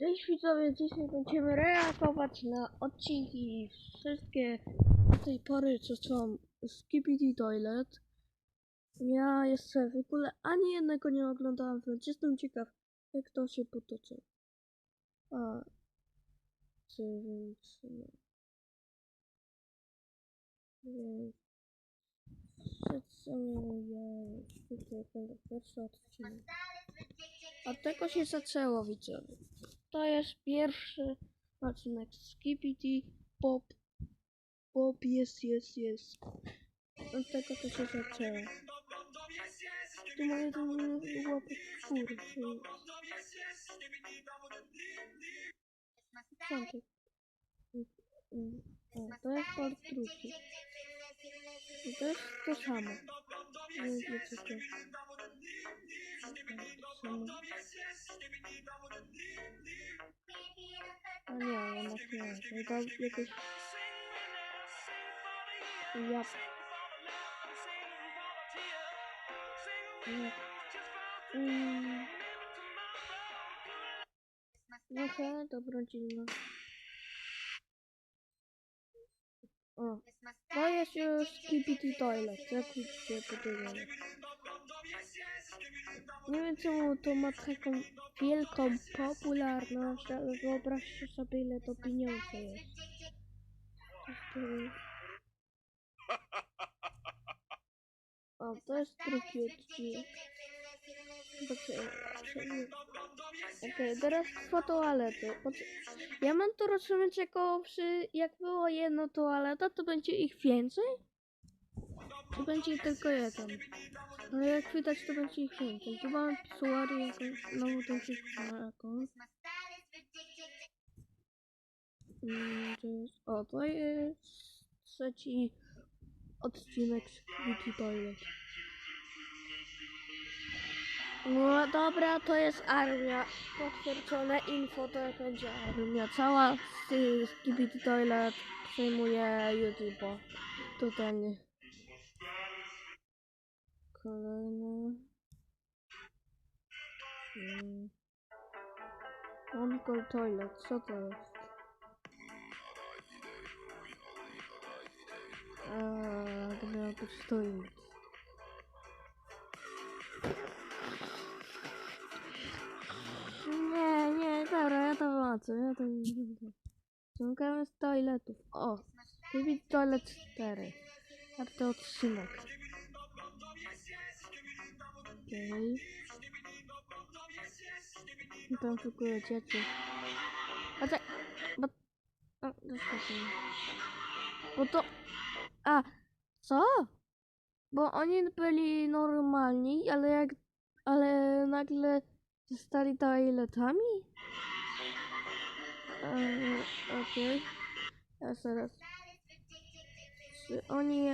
Cześć widzowie, dzisiaj będziemy reagować na odcinki wszystkie do tej pory, co są Skibidi Toilet. Ja jeszcze w ogóle ani jednego nie oglądałam, więc jestem ciekaw, jak to się potoczy. A, czy więc, no. Więc, przedstawię, tutaj będę pierwszy odcinek. Od tego się zaczęło, widzowie. To jest pierwszy odcinek Skibidi Pop. Pop jest, jest, jest. Od tego to się zaczęło. Tu moje to łapy kurczę. Początek. To jest part drugi. I to jest to samo. Nie wiem, co to. A nie, jednak nie. No to jakieś... Ja... Mm. Mm. No okej, dobra, dziwne. O, to jest już Skibidi Toilet, jak widzicie tutaj. Nie wiem czemu to ma taką wielką popularność, ale wyobraźcie sobie ile to pieniądze jest. Jest- O, to jest drugi odcinek. Okej, teraz dwa toalety. Ja mam to rozumieć jako przy, jak było jedno toaleta, to będzie ich więcej? Czy będzie tylko jeden? No jak widać to będzie ich więcej. Tu mamy pisuary jakąś, nową na jakąś. Mm, to jest, o, to jest trzeci odcinek z Wiki Toilet. No dobra, to jest armia. Potwierdzone info, to jak będzie armia. Cała z Skibidi Toilet przejmuje YouTube. Totalnie. Kolejny. Hmm. Uncle Toilet, co to jest? Eee, to miało być toilet. Nie, nie, dobra, ja to wyłączę, ja to Zamykamy z toiletów. O, Skibidi Toilet 4. Czwarty odcinek. Okej. I Tam szukuję dzieci. A tak, bo... A, dostałem. Bo to... A, co? Bo oni byli normalni, ale jak... Ale nagle zostali toiletami? Eee, Okej. Ja zaraz... Czy oni...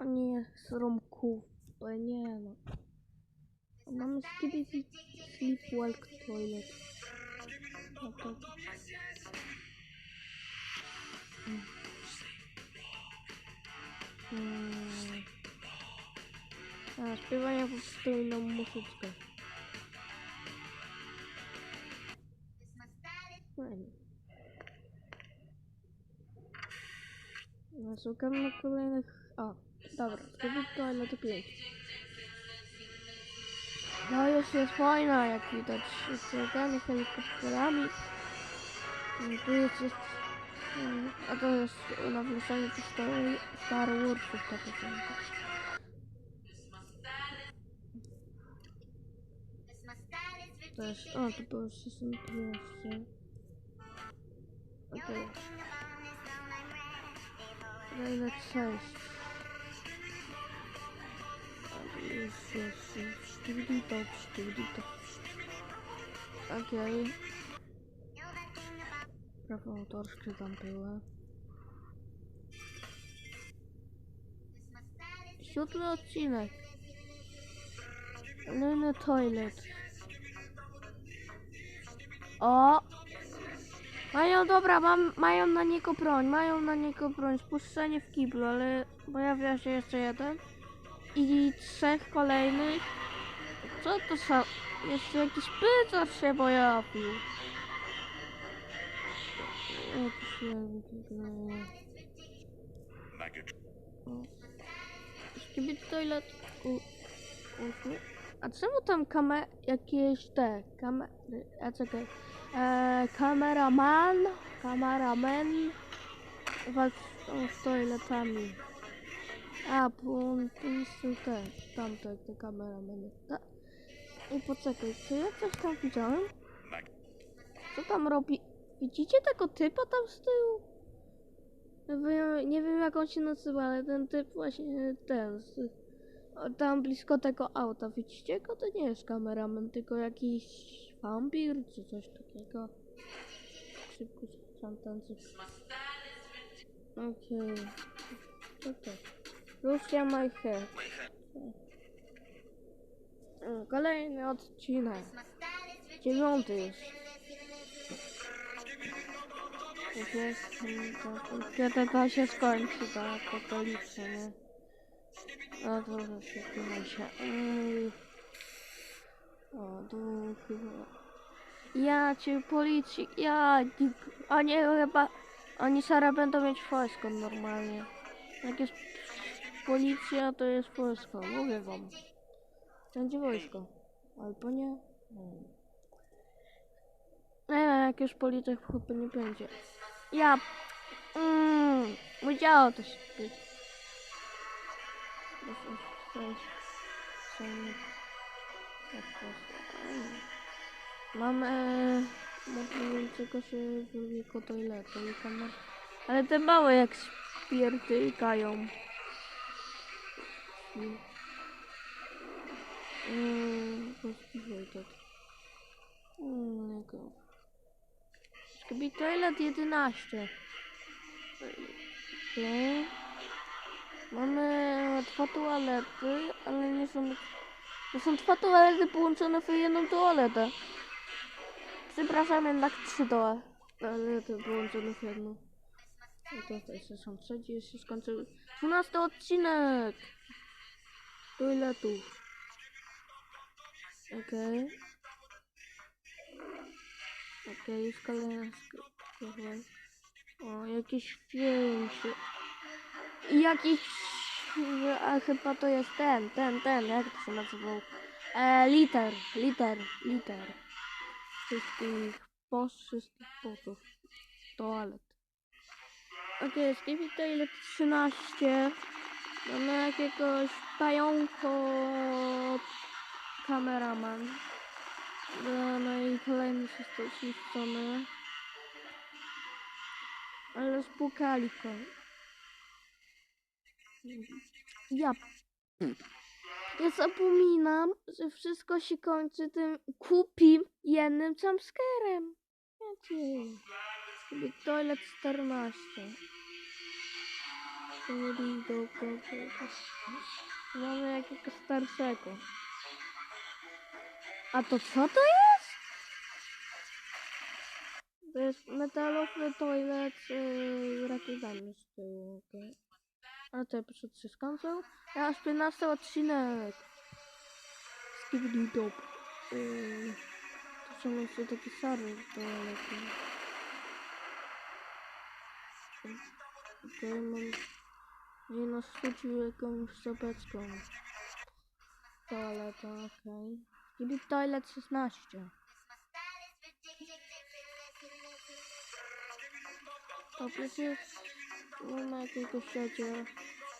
Oni są kupy? Nie no. Mamy skibidi sleepwalk toilet. No to... Mm. Mm. A, śpiewania po prostu inną muzyczkę. Fajnie. No, szukam na kolejnych... O, dobra, skibidi toilet 5. No już jest fajna, jak widać. Jest czołgami, helikopterami. Mm, Tu jest, jest mm, a to jest nawiązanie do Star, Warsów, tak naprawdę. To jest, o, to było sezon 15. Okej. Trailer 6. Jest, jest, jest. Sztywdito, sztywdito. Okej. Prawo autorskie tam były. Siódmy odcinek. Liny Toilet. O! Mają, dobra, mam, mają na niego broń, mają na niego broń. Spuszczenie w kiblu, ale pojawia się jeszcze jeden. I trzech kolejnych. Co to za... Jeszcze jakiś pytar się pojawił. Jakiś toilet. A czemu tam kamer... jakieś te... kamery... A czekaj. E, kameraman... kameraman... walczą z toiletami. A, bo on są te... tamte, te kameramany. Ta... I poczekaj, czy ja coś tam widziałem? Co tam robi? Widzicie tego typa tam z tyłu? Wiem, nie wiem jak on się nazywa, ale ten typ właśnie ten. Z, tam blisko tego auta. Widzicie go? To nie jest kameraman, tylko jakiś wampir czy coś takiego. Szybko sam tańczy. Okej. Co to? Lucia My Hair. Kolejny odcinek. Dziewiąty już. To- kiedy to się skończy, ta apokalipsa, nie? A to zaświetlimy się. O, chyba... Ja cię policji, ja... Oni chyba... Oni zaraz będą mieć wojsko normalnie. Jak jest policja, to jest wojsko, mówię wam. Będzie wojsko. Albo nie. Wiem. Nie wiem, jak już policja chyba nie będzie. Ja. Mm, musiało to się być. Mam e, modującego się wielkiego toiletu i kamer. Ale te małe jak spiertykają. Mmm, rozpiwajtek. Mmm, go. Skibidi Toilet 11. Okej. Mamy dwa toalety, ale nie są... To są dwa toalety połączone w jedną toaletę. Przepraszam, jednak trzy toalety połączone w jedną. I to też są trzeci, się skończył. 12 odcinek! Toiletów. Okej. Okej, jest kolejna sklepy. O, jakiś film się... Jakiś... A chyba to jest ten, ten, ten, jak to się nazywał? E, liter, liter, liter. Wszystkich post, wszystkich postów. Toalet. Okej, okay, Skibidi Toilet 13. Mamy jakiegoś pająko... Kameraman. No, no i kolejny został zniszczony. Ale spukali go. Ja. Ja zapominam, że wszystko się kończy tym kupim jednym jumpscarem. Jakie? Toilet 14. Czyli do kogo? Mamy jakiegoś starszego. A to co to jest? To jest metalowy toilet z rakietami z tyłu. A to przed się skończył. Ja aż 15 odcinek. Skibidi Dop. Yy, to są jeszcze takie szare toalety. Okej, mam... Nie no, rzucił jakąś sobecką. Toaleta, okej. Skibidi Toilet 16. To przecież nie ma jakiegoś siedzie.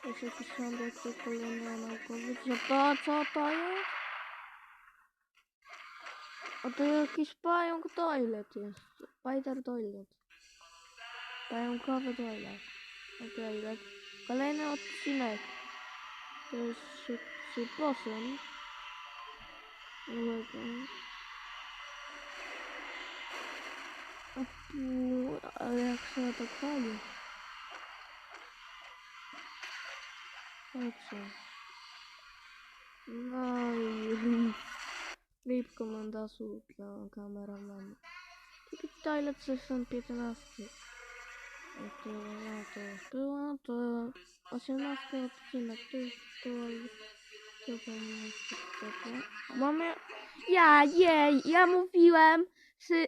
Jest jakiś sądek, to kolejny naukowy. Co to, co to jest? O to jakiś pająk toilet jest. Spider toilet. Pająkowy toilet. Okej, okay, kolejny odcinek. To jest. O pu- ale jak się to chwali. Dobrze. No i VIP komendasu dla kameraman. Taki toilet session 15. I to, no to już było, to 18 odcinek, to jest to, to jest tego. Mamy, ja, jej, ja mówiłem, że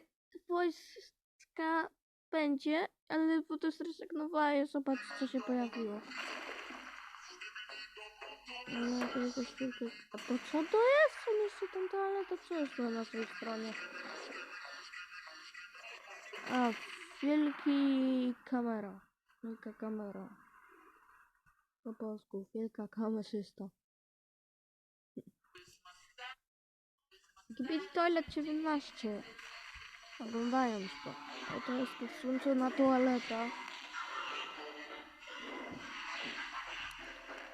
wojska będzie, ale bo to zrezygnowałem, zobacz co się pojawiło. No, jakiegoś tylko... A to co to jest? Co jeszcze tam toaleta? Co jest to na tej stronie? A, wielki kamera. Wielka kamera. Po polsku, wielka kamerzysta. Gibit Toilet 19. Oglądając to. O, to jest podłączona toaleta.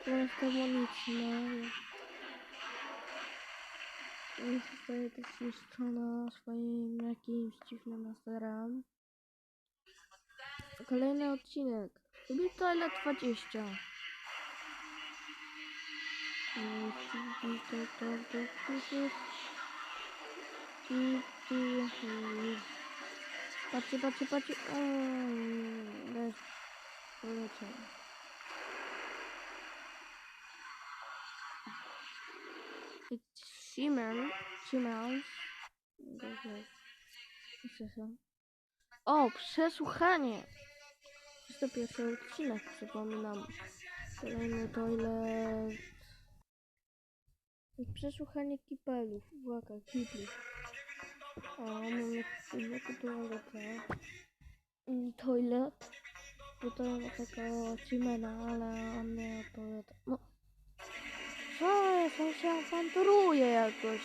Tu jest demoniczna. I zostaje też zniszczona swoim jakimś dziwnym laserem. Kolejny odcinek. Gibit Toilet 20. Mm, to, to, to, to, to. I tu. mm. Patrzcie, patrzcie, patrzcie. Eee. Poleciał. Simon. O, przesłuchanie. Jest to pierwszy odcinek, przypominam. Kolejny toilet. Przesłuchanie kipelów. Uwaga, kipli. O, mamy jednego toaletę. Mm, Toilet. Tutaj ma takiego Cimena, ale on nie toilet. No. Co jest? On się awanturuje jakoś.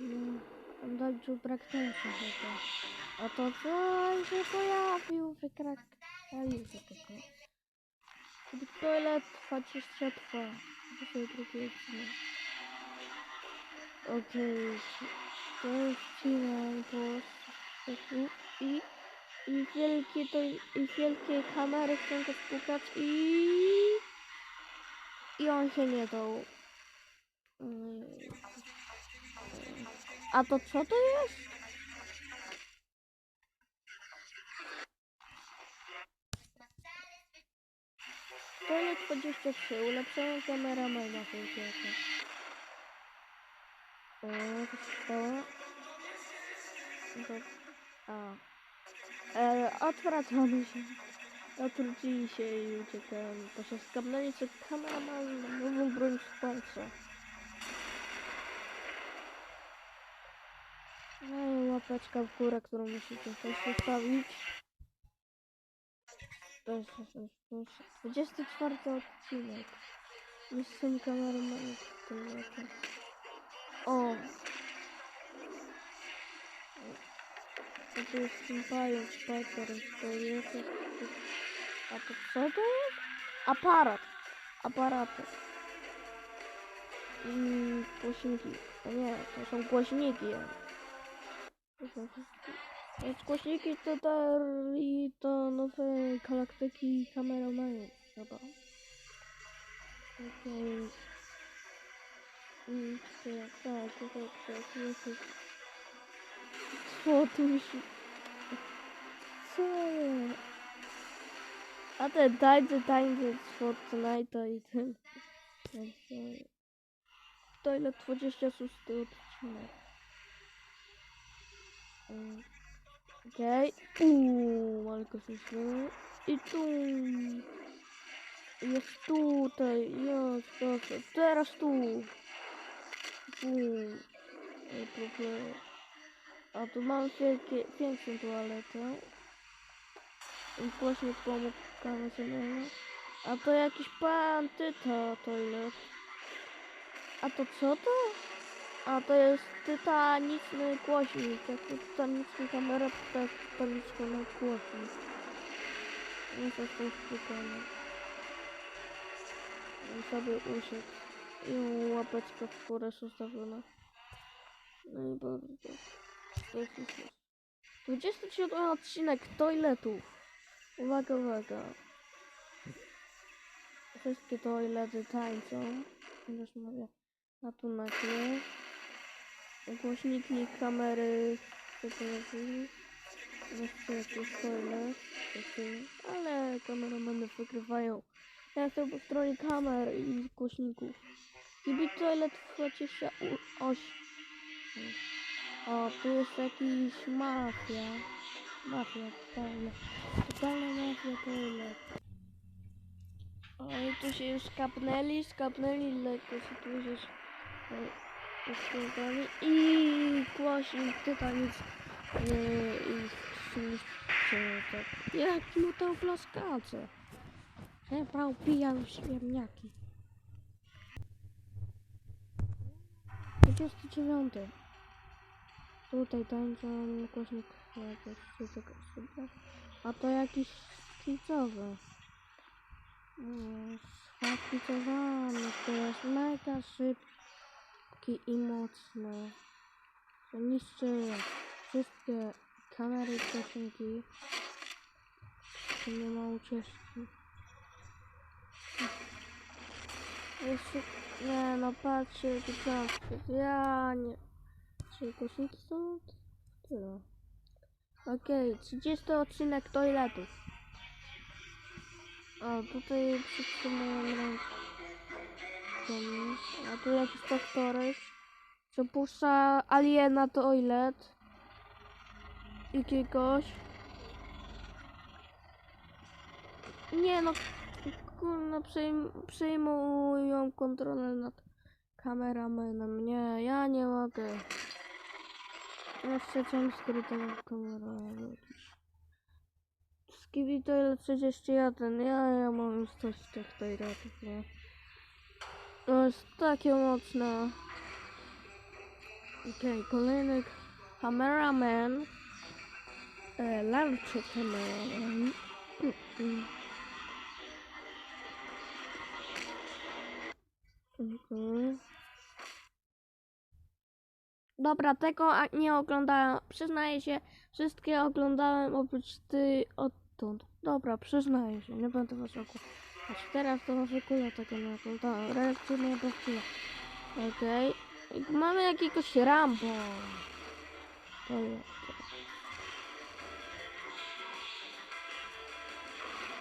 Mm, On dobrze praktycznie chyba. A to co się pojawił? Wykrakali się tylko. Toilet 22. Dzisiaj drugi odcinek. Okej, to jest po prostu i, i wielkie to i wielkie kamery chcą go spukać i i on się nie dał. Mm. A to co to jest? Jest 23, ulepszona kamera mojego wielkiego. O, to się stało. A. E, odwracamy się. Otrudzili się i uciekają. To się skapnęli, co kamera ma nową broń w palce. No i łapeczka w górę, którą musicie też zostawić. To jest, to jest, to jest 24 odcinek. Jestem kameramanem w tym roku. O! To tu jest ten pająk, Piper, to jest... A to co to jest? Aparat. Aparaty. I głośniki. A nie, to są głośniki. To są wszystkie. Więc głośniki to dali to nowe galaktyki kameramanu chyba. Okej. Mm, tak, tak, tak, tak, tak. Co tu się... Co jest? A ten tańce, tańce z Fortnite'a i ten... ten co- To ile 26 odcinek. Mm, Okej. Uuu, ale kosmiczny. I tu. Jest tutaj. Jest, proszę. Teraz tu. Bum. Problem. A tu mam wielkie, piękną toaletę. I głośnik pomógł kamerze. A to jakiś pan tyta toilet. A to co to? A to jest tytaniczny głośnik. To tytaniczny kamera, to jest tytaniczny głośnik. Nie to jest spokojnie. I sobie usiadł. I łapeczka w górę zostawiona. No i bardzo dobrze. To jest już jest. 27 odcinek toiletów. Uwaga, uwaga. Wszystkie toilety tańczą. Już mówię. A tu nagle. Głośniki, kamery. Jeszcze jakiś toilet. taki, Ale kameramany wygrywają. Ja jestem po stronie kamer i głośników. Kibit toilet 28. O, tu jest jakiś mafia. Mafia, totalna. Totalna mafia, toilet. Oj, tu się już skapnęli, skapnęli, lekko się tu już skapnęli i głośnik Titanic yy, ich zniszczył, tak. Jak mu to blaskacze. Chyba upijał świemniaki. 29. Tutaj tańczą głośnik cudzego sobie. A to jakiś szkicowy. Mm, Szkicowany, to jest mega szybki i mocny. To niszczy wszystkie kamery i. Tu nie ma ucieczki. Jeszcze, nie no patrzcie, to ja nie. Czy głośniki są? Tyle. Okej, 30 odcinek toiletów. O, tutaj przytrzymuję rękę. A tu jakiś doktorek. Przepuszcza aliena toilet. Jakiegoś. Nie no, kurno, przejm przejmują kontrolę nad kameramenem. Nie, ja nie mogę. Jeszcze czym skrytą kamerę. Skibi to ile 31, ja, ja mam coś tych toiletów, nie? To jest takie mocne. Okej, kolejny cameraman. E, Larczy cameraman. Mhm. Dobra, tego nie oglądałem. Przyznaję się, wszystkie oglądałem oprócz ty odtąd. Dobra, przyznaję się, nie będę was okuł. A teraz to oszukuję tego nie oglądałem. Reakcyjne profile. Okej. I Mamy jakiegoś Rambo. To jest.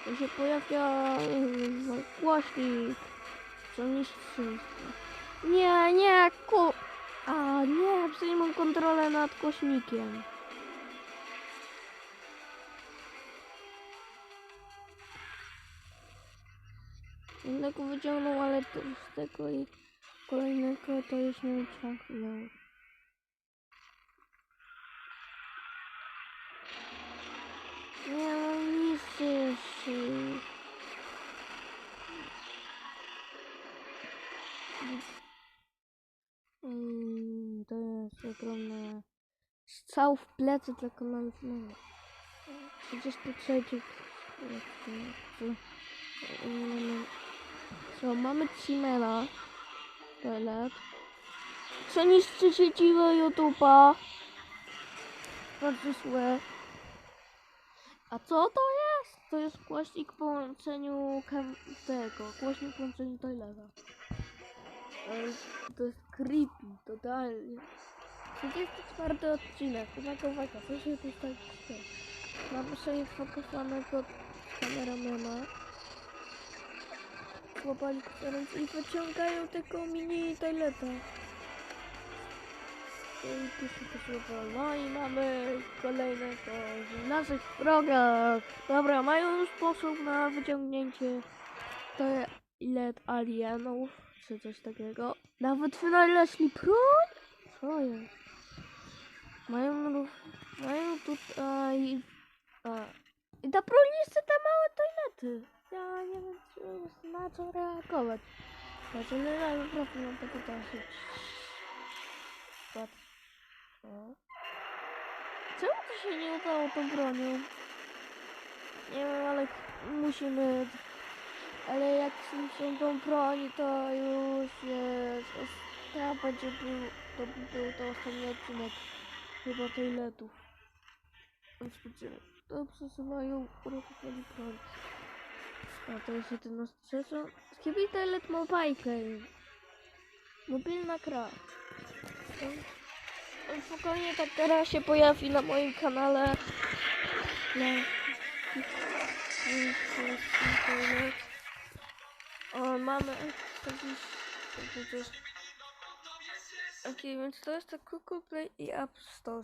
Tu się pojawia yy, głośnik. Co niszczy. Nie, nie, ku... A nie, przejmą kontrolę nad kośnikiem. Innego wyciągnął, ale to z tego i kolejnego to już nie wyciągnął. Nie mam nic jeszcze. Mm, to jest ogromne strzał w plecy dla komandnego. 33 Mm, Co, mamy Cimela. Toilet. Co niszczy sieciwe YouTube'a. Bardzo złe. A co to jest? To jest głośnik po łączeniu kam- tego, głośnik po łączeniu toileta. To jest, creepy, totalnie. 34 odcinek, uwaga, uwaga, co się tutaj dzieje? Mamy sobie fokusowanego kameramana. Chłopali kierunc i wyciągają tego mini toileta. I pisze to słowo. No i mamy kolejnego z naszych wrogach. Dobra, mają już sposób na wyciągnięcie toilet alienów, czy coś takiego. Nawet wynaleźli broń? Co jest? Mają, mają tutaj... A, I ta broń jest te małe toilety. Ja nie wiem, czy, na co reagować. Znaczy, nie wiem, profil mam tego dosyć. Patrz. O. Czemu to się nie udało tą bronią? Nie wiem, ale musimy... Ale jak są tą broń, to już jest... To będzie był... To by był to ostatni odcinek chyba toiletów. Spójrzcie, to przesuwają uruchomienie broń. A to jest 11 trzecią. Skibi toilet ma bajkę. Mobilna gra. No, Spokojnie tak teraz się pojawi na moim kanale. Na... Toilet. O, mamy jakiś... Okej, więc to jest to Google Play i App Store.